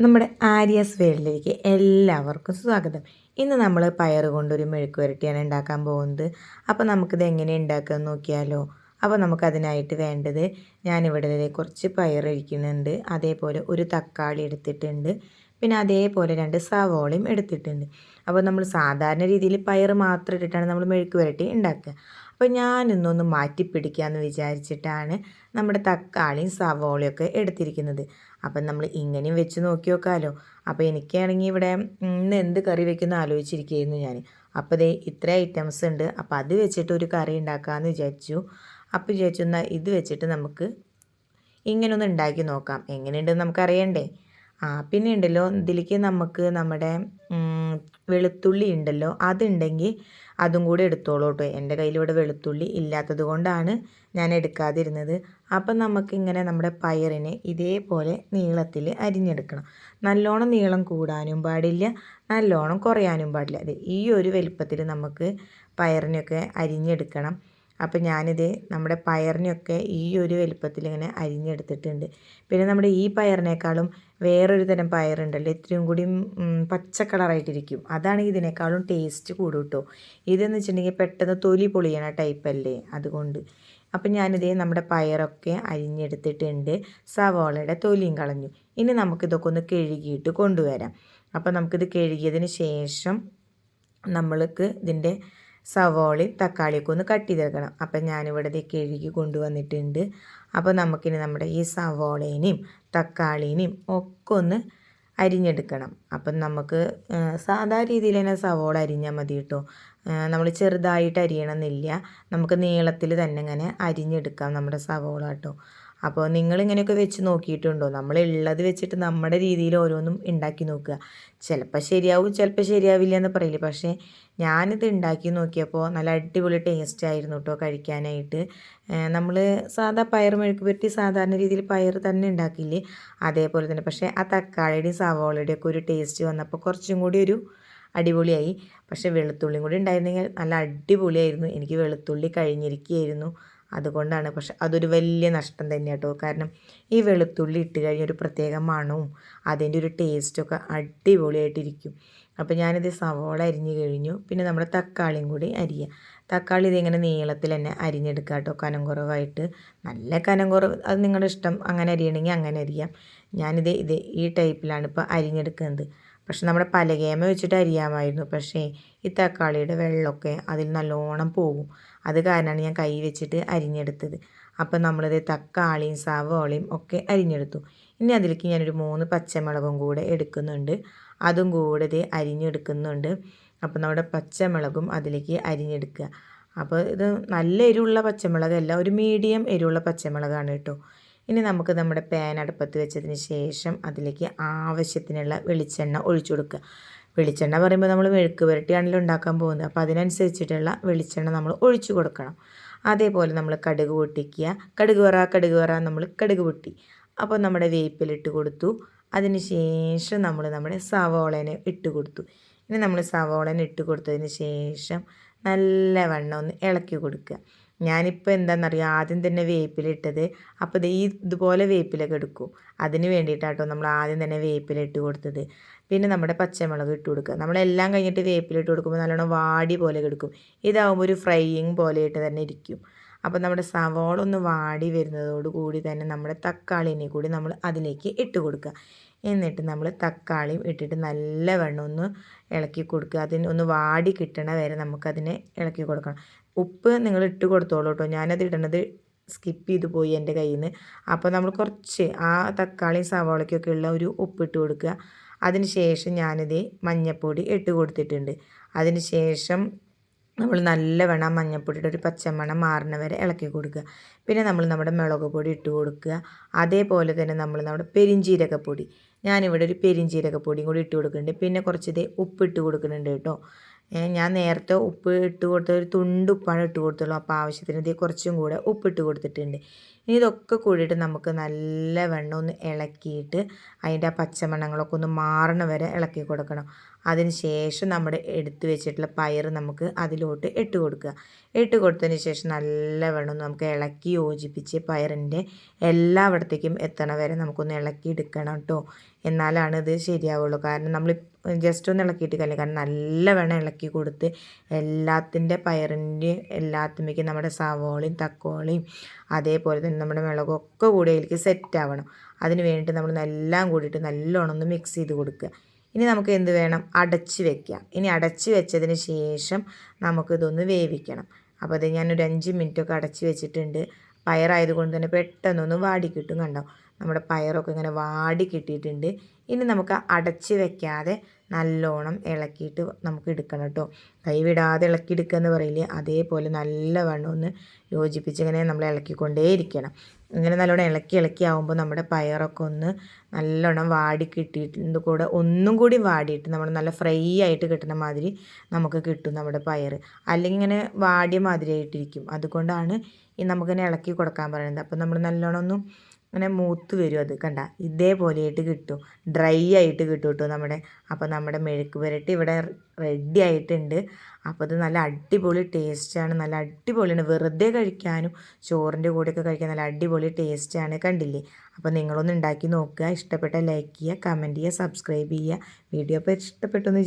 നമ്മുടെ ആര്യസ് വേൾഡിലേക്ക് എല്ലാവർക്കും സ്വാഗതം. ഇന്ന് നമ്മൾ പയർ കൊണ്ടൊരു മെഴുക്ക് വരട്ടിയാണ് ഉണ്ടാക്കാൻ പോകുന്നത്. അപ്പോൾ നമുക്കിത് എങ്ങനെ ഉണ്ടാക്കുക നോക്കിയാലോ. അപ്പോൾ നമുക്കതിനായിട്ട് വേണ്ടത് ഞാനിവിടെ കുറച്ച് പയർ ഇരിക്കുന്നുണ്ട് അതേപോലെ ഒരു തക്കാളി എടുത്തിട്ടുണ്ട്. പിന്നെ അതേപോലെ രണ്ട് സവോളയും എടുത്തിട്ടുണ്ട്. അപ്പോൾ നമ്മൾ സാധാരണ രീതിയിൽ പയർ മാത്രം ഇട്ടിട്ടാണ് നമ്മൾ മെഴുക്ക് വരട്ടി ഉണ്ടാക്കുക. അപ്പോൾ ഞാനിന്നൊന്ന് മാറ്റി പിടിക്കാമെന്ന് വിചാരിച്ചിട്ടാണ് നമ്മുടെ തക്കാളിയും സവോളയൊക്കെ എടുത്തിരിക്കുന്നത്. അപ്പം നമ്മൾ ഇങ്ങനെയും വെച്ച് നോക്കി നോക്കാമല്ലോ അപ്പോൾ എനിക്കാണെങ്കിൽ ഇവിടെ ഇന്ന് എന്ത് കറി വെക്കുന്ന ആലോചിച്ചിരിക്കുകയായിരുന്നു ഞാൻ. അപ്പോൾ ദേ ഇത്ര ഐറ്റംസ് ഉണ്ട്. അപ്പോൾ അത് വെച്ചിട്ട് ഒരു കറി ഉണ്ടാക്കാമെന്ന് വിചാരിച്ചു. അപ്പോൾ വിചാരിച്ചു എന്നാൽ ഇത് വെച്ചിട്ട് നമുക്ക് ഇങ്ങനെ ഒന്ന് ഉണ്ടാക്കി നോക്കാം. എങ്ങനെയുണ്ടെന്ന് നമുക്കറിയണ്ടേ? ആ പിന്നെ ഉണ്ടല്ലോ ഇതിലേക്ക് നമുക്ക് നമ്മുടെ വെളുത്തുള്ളി ഉണ്ടല്ലോ അതുണ്ടെങ്കിൽ അതും കൂടി എടുത്തോളൂ കേട്ടോ. എന്റെ കയ്യിലിവിടെ വെളുത്തുള്ളി ഇല്ലാത്തത് കൊണ്ടാണ് ഞാൻ എടുക്കാതിരുന്നത്. അപ്പം നമുക്കിങ്ങനെ നമ്മുടെ പയറിനെ ഇതേപോലെ നീളത്തിൽ അരിഞ്ഞെടുക്കണം. നല്ലോണം നീളം കൂടാനും പാടില്ല നല്ലോണം കുറയാനും പാടില്ല. ഈ ഒരു വലിപ്പത്തിൽ നമുക്ക് പയറിനെയൊക്കെ അരിഞ്ഞെടുക്കണം. അപ്പോൾ ഞാനിത് നമ്മുടെ പയറിനെയൊക്കെ ഈ ഒരു വലുപ്പത്തിൽ ഇങ്ങനെ അരിഞ്ഞെടുത്തിട്ടുണ്ട്. പിന്നെ നമ്മുടെ ഈ പയറിനേക്കാളും വേറൊരു തരം പയറുണ്ടല്ലോ ഇത്രയും കൂടി പച്ച കളറായിട്ടിരിക്കും. അതാണ് ഇതിനേക്കാളും ടേസ്റ്റ് കൂടും കേട്ടോ ഇതെന്ന് വെച്ചിട്ടുണ്ടെങ്കിൽ പെട്ടെന്ന് തൊലി പൊളിയണ ടൈപ്പല്ലേ അതുകൊണ്ട്. അപ്പം ഞാനിത് നമ്മുടെ പയറൊക്കെ അരിഞ്ഞെടുത്തിട്ടുണ്ട്. സവോളയുടെ തൊലിയും കളഞ്ഞു. ഇനി നമുക്കിതൊക്കെ ഒന്ന് കഴുകിയിട്ട് കൊണ്ടുവരാം. അപ്പം നമുക്കിത് കഴുകിയതിന് ശേഷം നമ്മൾക്ക് ഇതിന്റെ സവോളയും തക്കാളിയൊക്കെ ഒന്ന് കട്ട് ചെയ്തെടുക്കണം. അപ്പം ഞാനിവിടെ ഇത് കഴുകി കൊണ്ടുവന്നിട്ടുണ്ട്. അപ്പോൾ നമുക്കിനി നമ്മുടെ ഈ സവോളേനെയും തക്കാളീനെയും ഒക്കെ ഒന്ന് അരിഞ്ഞെടുക്കണം. അപ്പം നമുക്ക് സാധാ രീതിയിൽ തന്നെ സവോള അരിഞ്ഞാൽ മതി കേട്ടോ. നമ്മൾ ചെറുതായിട്ട് അരിയണമെന്നില്ല. നമുക്ക് നീളത്തിൽ തന്നെ ഇങ്ങനെ അരിഞ്ഞെടുക്കാം നമ്മുടെ സവോള കേട്ടോ. അപ്പോൾ നിങ്ങൾ ഇങ്ങനെയൊക്കെ വെച്ച് നോക്കിയിട്ടുണ്ടോ? നമ്മൾ ഉള്ളത് വെച്ചിട്ട് നമ്മുടെ രീതിയിൽ ഓരോന്നും ഉണ്ടാക്കി നോക്കുക. ചിലപ്പോൾ ശരിയാവും ചിലപ്പോൾ ശരിയാവില്ല എന്ന് പറയില്ല. പക്ഷേ ഞാനിത് ഉണ്ടാക്കി നോക്കിയപ്പോൾ നല്ല അടിപൊളി ടേസ്റ്റ് ആയിരുന്നു കേട്ടോ കഴിക്കാനായിട്ട്. നമ്മൾ സാധാ പയർ മെഴുക്ക് പുരട്ടി സാധാരണ രീതിയിൽ പയർ തന്നെ ഉണ്ടാക്കില്ലേ? അതേപോലെ തന്നെ. പക്ഷേ ആ തക്കാളിയുടെയും സവാളയുടെയും ഒക്കെ ഒരു ടേസ്റ്റ് വന്നപ്പോൾ കുറച്ചും കൂടി ഒരു അടിപൊളിയായി. പക്ഷേ വെളുത്തുള്ളിയും കൂടി ഉണ്ടായിരുന്നെങ്കിൽ നല്ല അടിപൊളിയായിരുന്നു. എനിക്ക് വെളുത്തുള്ളി കഴിഞ്ഞിരിക്കുകയായിരുന്നു. അതുകൊണ്ടാണ്. പക്ഷെ അതൊരു വലിയ നഷ്ടം തന്നെ കേട്ടോ കാരണം ഈ വെളുത്തുള്ളി ഇട്ട് കഴിഞ്ഞൊരു പ്രത്യേക മണവും അതിന്റെ ഒരു ടേസ്റ്റൊക്കെ അടിപൊളിയായിട്ടിരിക്കും. അപ്പോൾ ഞാനിത് സവോള അരിഞ്ഞ് കഴിഞ്ഞു. പിന്നെ നമ്മുടെ തക്കാളിയും കൂടി അരിയുക തക്കാളി ഇതിങ്ങനെ നീളത്തിൽ തന്നെ അരിഞ്ഞെടുക്കുക കേട്ടോ കനം കുറവായിട്ട്. നല്ല കനം കുറവ്. അത് നിങ്ങളുടെ ഇഷ്ടം. അങ്ങനെ അരിയണമെങ്കിൽ അങ്ങനെ അരിയാം. ഞാനിത് ഇത് ഈ ടൈപ്പിലാണ് ഇപ്പോൾ അരിഞ്ഞെടുക്കുന്നത്. പക്ഷെ നമ്മുടെ പലകേമ വെച്ചിട്ട് അരിയാമായിരുന്നു. പക്ഷേ ഈ തക്കാളിയുടെ വെള്ളമൊക്കെ അതിൽ നല്ലോണം പോകും. അത് കാരണമാണ് ഞാൻ കൈ വെച്ചിട്ട് അരിഞ്ഞെടുത്തത്. അപ്പോൾ നമ്മളിത് തക്കാളിയും സവോളയും ഒക്കെ അരിഞ്ഞെടുത്തു. ഇനി അതിലേക്ക് ഞാനൊരു മൂന്ന് പച്ചമുളകും കൂടെ എടുക്കുന്നുണ്ട്. അതും കൂടെ അരിഞ്ഞെടുക്കുന്നുണ്ട്. അപ്പോൾ നമ്മുടെ പച്ചമുളകും അതിലേക്ക് അരിഞ്ഞെടുക്കുക. അപ്പോൾ ഇത് നല്ല എരിവുള്ള പച്ചമുളകല്ല ഒരു മീഡിയം എരിവുള്ള പച്ചമുളകാണ് കേട്ടോ. ഇനി നമുക്ക് നമ്മുടെ പാൻ അടുപ്പത്ത് വെച്ചതിന് ശേഷം അതിലേക്ക് ആവശ്യത്തിനുള്ള വെളിച്ചെണ്ണ ഒഴിച്ചു കൊടുക്കുക. വെളിച്ചെണ്ണ പറയുമ്പോൾ നമ്മൾ മെഴുക്ക് പുരട്ടിയാണല്ലോ ഉണ്ടാക്കാൻ പോകുന്നത്. അപ്പോൾ അതിനനുസരിച്ചിട്ടുള്ള വെളിച്ചെണ്ണ നമ്മൾ ഒഴിച്ചു കൊടുക്കണം. അതേപോലെ നമ്മൾ കടുക് പൊട്ടിക്കുക. കടുക് വറ കടുക് വറ നമ്മൾ കടുക് പൊട്ടി. അപ്പോൾ നമ്മുടെ വേപ്പിലിട്ട് കൊടുത്തു. അതിന് ശേഷം നമ്മൾ നമ്മുടെ സവോളനെ ഇട്ട് കൊടുത്തു. ഇനി നമ്മൾ സവോളനെ ഇട്ട് കൊടുത്തതിന് ശേഷം നല്ലവണ്ണം ഒന്ന് ഇളക്കി കൊടുക്കുക. ഞാനിപ്പോൾ എന്താണെന്നറിയാം ആദ്യം തന്നെ വേപ്പിലിട്ടത്. അപ്പോൾ ഈ ഇതുപോലെ വേപ്പിലൊക്കെ എടുക്കും. അതിന് വേണ്ടിയിട്ടാട്ടോ നമ്മൾ ആദ്യം തന്നെ വേപ്പിലിട്ട് കൊടുത്തത്. പിന്നെ നമ്മുടെ പച്ചമുളക് ഇട്ട് കൊടുക്കുക. നമ്മളെല്ലാം കഴിഞ്ഞിട്ട് വേപ്പിലിട്ട് കൊടുക്കുമ്പോൾ നല്ലോണം വാടി പോലെ എടുക്കും ഇതാവുമ്പോൾ ഒരു ഫ്രൈയിങ് പോലെയിട്ട് തന്നെ ഇരിക്കും. അപ്പോൾ നമ്മുടെ സവോള ഒന്ന് വാടി വരുന്നതോട് കൂടി തന്നെ നമ്മുടെ തക്കാളിനെ കൂടി നമ്മൾ അതിലേക്ക് ഇട്ട് കൊടുക്കുക. എന്നിട്ട് നമ്മൾ തക്കാളിയും ഇട്ടിട്ട് നല്ലവണ്ണം ഒന്ന് ഇളക്കി കൊടുക്കുക. അതിന് ഒന്ന് വാടി കിട്ടണ വരെ നമുക്കതിനെ ഇളക്കി കൊടുക്കണം. ഉപ്പ് നിങ്ങൾ ഇട്ട് കൊടുത്തോളൂ കേട്ടോ ഞാനത് ഇടണത് സ്കിപ്പ് ചെയ്ത് പോയി എന്റെ കയ്യിൽ നിന്ന് അപ്പോൾ നമ്മൾ കുറച്ച് ആ തക്കാളിയും സവാളയ്ക്കൊക്കെ ഉള്ള ഒരു ഉപ്പ് ഇട്ട് കൊടുക്കുക. അതിന് ശേഷം ഞാനിത് മഞ്ഞൾപ്പൊടി ഇട്ട് കൊടുത്തിട്ടുണ്ട്. അതിന് ശേഷം നമ്മൾ നല്ല വേണം മഞ്ഞപ്പൊടിയുടെ ഒരു പച്ചമണം മാറുന്ന വരെ ഇളക്കി കൊടുക്കുക. പിന്നെ നമ്മൾ നമ്മുടെ മുളക് പൊടി ഇട്ട് കൊടുക്കുക. അതേപോലെ തന്നെ നമ്മൾ നമ്മുടെ പെരിഞ്ചീരകപ്പൊടി ഞാനിവിടെ ഒരു പെരിഞ്ചീരകപ്പൊടിയും കൂടി ഇട്ട് കൊടുക്കുന്നുണ്ട്. പിന്നെ കുറച്ച് ഉപ്പിട്ട് കൊടുക്കുന്നുണ്ട് കേട്ടോ. ഞാൻ നേരത്തെ ഉപ്പ് ഇട്ട് കൊടുത്ത ഒരു തുണ്ട് ഉപ്പാണ് ഇട്ട് കൊടുത്തുള്ളൂ. അപ്പോൾ ആവശ്യത്തിന് ഇതിൽ കുറച്ചും കൂടെ ഉപ്പ് ഇട്ട് കൊടുത്തിട്ടുണ്ട്. ഇനി ഇതൊക്കെ കൂടിയിട്ട് നമുക്ക് നല്ല വെണ്ണം ഒന്ന് ഇളക്കിയിട്ട് അതിന്റെ ആ പച്ചമണ്ണങ്ങളൊക്കെ ഒന്ന് മാറണ വരെ ഇളക്കി കൊടുക്കണം. അതിന് ശേഷം നമ്മുടെ എടുത്ത് വെച്ചിട്ടുള്ള പയർ നമുക്ക് അതിലോട്ട് ഇട്ട് കൊടുക്കുക. ഇട്ട് കൊടുത്തതിന് ശേഷം നല്ല വെള്ളം നമുക്ക് ഇളക്കി യോജിപ്പിച്ച് പയറിന്റെ എല്ലായിടത്തേക്കും എത്തണ വരെ നമുക്കൊന്ന് ഇളക്കി എടുക്കണം കേട്ടോ. എന്നാലാണ് ഇത് ശരിയാവുള്ളൂ. കാരണം നമ്മൾ ജസ്റ്റ് ഒന്ന് ഇളക്കിയിട്ട് കല്ലേ കാരണം നല്ല വെള്ളം ഇളക്കി കൊടുത്ത് എല്ലാത്തിന്റെ പയറിന്റെ എല്ലാത്തുമ്മയ്ക്കും നമ്മുടെ സവോളയും തക്കോളയും അതേപോലെ തന്നെ നമ്മുടെ മുളകൊക്കെ കൂടി അതിലേക്ക് സെറ്റ് ആവണം അതിന് വേണ്ടിയിട്ട് നമ്മൾ എല്ലാം കൂടിയിട്ട് നല്ലോണം ഒന്ന് മിക്സ് ചെയ്ത് കൊടുക്കുക. ഇനി നമുക്ക് എന്ത് വേണം? അടച്ച് വെക്കാം. ഇനി അടച്ച് വെച്ചതിന് ശേഷം നമുക്കിതൊന്ന് വേവിക്കണം. അപ്പോൾ അത് ഞാനൊരു അഞ്ച് മിനിറ്റൊക്കെ അടച്ച് വെച്ചിട്ടുണ്ട്. പയറായതുകൊണ്ട് തന്നെ പെട്ടെന്നൊന്ന് വാടി കിട്ടും കണ്ടോ? നമ്മുടെ പയറൊക്കെ ഇങ്ങനെ വാടി കിട്ടിയിട്ടുണ്ട്. ഇനി നമുക്ക് അടച്ച് വെക്കാതെ നല്ലോണം ഇളക്കിയിട്ട് നമുക്ക് എടുക്കണം കേട്ടോ. കൈവിടാതെ ഇളക്കി എടുക്കുക എന്ന് പറയില്ലേ? അതേപോലെ നല്ലവണ്ണം ഒന്ന് യോജിപ്പിച്ച് ഇങ്ങനെ നമ്മൾ ഇളക്കിക്കൊണ്ടേയിരിക്കണം. ഇങ്ങനെ നല്ലോണം ഇളക്കി ഇളക്കി ആവുമ്പോൾ നമ്മുടെ പയറൊക്കെ ഒന്ന് നല്ലോണം വാടി കിട്ടിയിട്ടുണ്ട് കൂടെ ഒന്നും കൂടി വാടിയിട്ട് നമ്മൾ നല്ല ഫ്രൈ ആയിട്ട് കിട്ടുന്ന മാതിരി നമുക്ക് കിട്ടും നമ്മുടെ പയർ. അല്ലെങ്കിൽ ഇങ്ങനെ വാടിയ മാതിരി ആയിട്ടിരിക്കും. അതുകൊണ്ടാണ് ഈ നമുക്കിങ്ങനെ ഇളക്കി കൊടുക്കാൻ പറയുന്നത്. അപ്പോൾ നമ്മൾ നല്ലോണം ഒന്നും ഇങ്ങനെ മൂത്ത് വരും അത്. കണ്ട? ഇതേപോലെയായിട്ട് കിട്ടും. ഡ്രൈ ആയിട്ട് കിട്ടും കേട്ടോ നമ്മുടെ. അപ്പോൾ നമ്മുടെ മെഴുക്ക് പുരട്ടി ഇവിടെ റെഡി ആയിട്ടുണ്ട്. അപ്പോൾ അത് നല്ല അടിപൊളി ടേസ്റ്റാണ് നല്ല അടിപൊളിയാണ്. വെറുതെ കഴിക്കാനും ചോറിന്റെ കൂടെയൊക്കെ കഴിക്കാൻ നല്ല അടിപൊളി ടേസ്റ്റാണ് കണ്ടില്ലേ? അപ്പോൾ നിങ്ങളൊന്ന് ഉണ്ടാക്കി നോക്കുക. ഇഷ്ടപ്പെട്ട ലൈക്ക് ചെയ്യുക കമന്റ് ചെയ്യുക സബ്സ്ക്രൈബ് ചെയ്യുക. വീഡിയോ അപ്പോൾ ഇഷ്ടപ്പെട്ടു എന്ന്